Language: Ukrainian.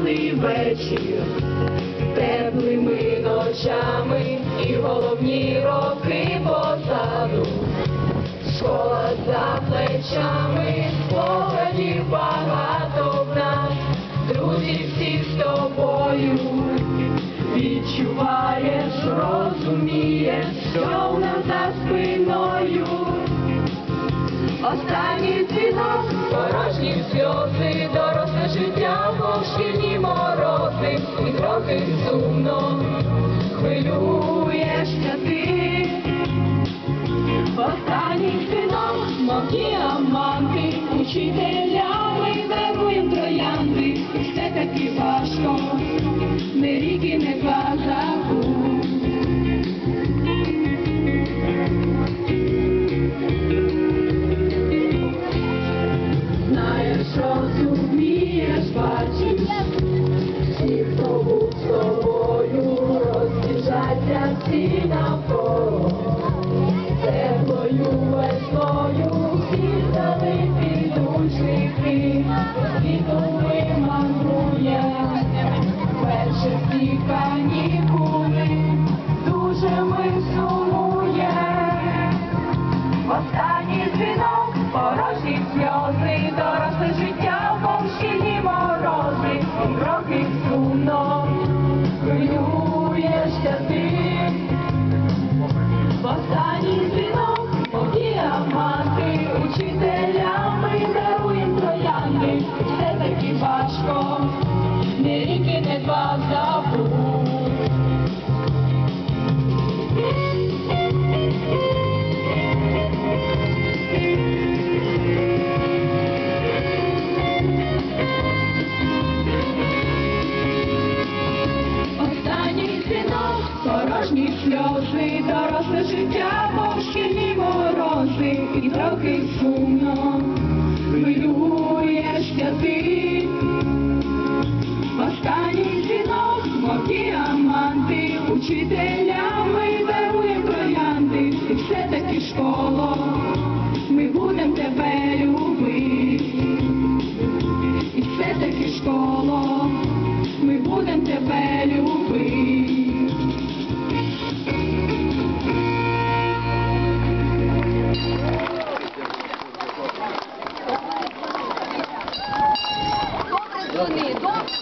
весняний вечір, теплими ночами і головні роки позаду. Школа за плечами, спогадів багато в нас, друзі всі з тобою. Відчуваєш, розумієш, що в нас за спиною. Останній дзвінок, порожні сльози, доросле життя, пошкільні морози, і трохи сумно хвилюєшся ти. Підуть світом світу вимандрує, перші канікули, дуже ми сумує. Останній дзвінок, порожні не два забудь. Останній дзвінок, порожні сльози, доросле життя, повшкільні морози, і трохи сумно хвилюєшся ти. Учителями даруєм троянди, і все таки школо, ми будем тебе любити. І все таки школо, ми будем тебе любити. Добре добре.